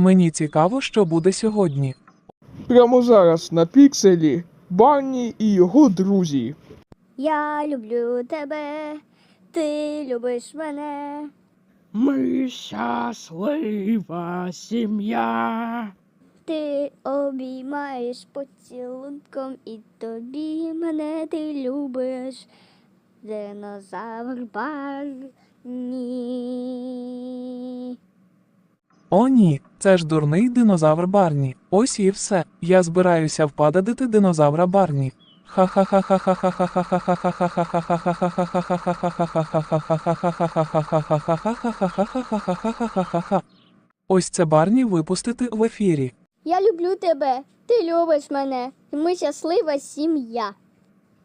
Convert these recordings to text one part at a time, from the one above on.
Мені цікаво, що буде сьогодні. Прямо зараз на пікселі Барні і його друзі. Я люблю тебе, ти любиш мене. Ми щаслива сім'я. Ти обіймаєш поцілунком і тобі мене ти любиш. Динозавр Барні. О, ні, це ж дурний динозавр Барні. Ось і все. Я збираюся впадати динозавра Барні. Ха ха ха, ось це барні випустити в ефірі. Я люблю тебе, ти любиш мене, і ми щаслива сім'я.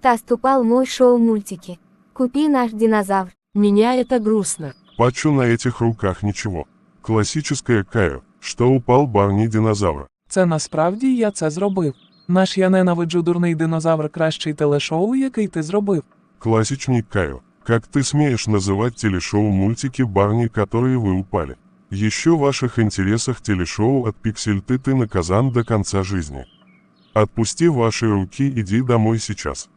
Кто ступал мой шоу мультики. Купи наш динозавр. Меня это грустно. Пачу на этих руках ничего. Классическое Каю, что упал Барни динозавра. Це насправді я це зробив. Наш я ненавиджу дурний динозавр кращий телешоу, який ти зробив. Классичный Каю, как ты смеешь называть телешоу мультики Барни, которые вы упали? Еще в ваших интересах телешоу от Пиксельты ты наказан до конца жизни. Отпусти ваши руки, иди домой сейчас.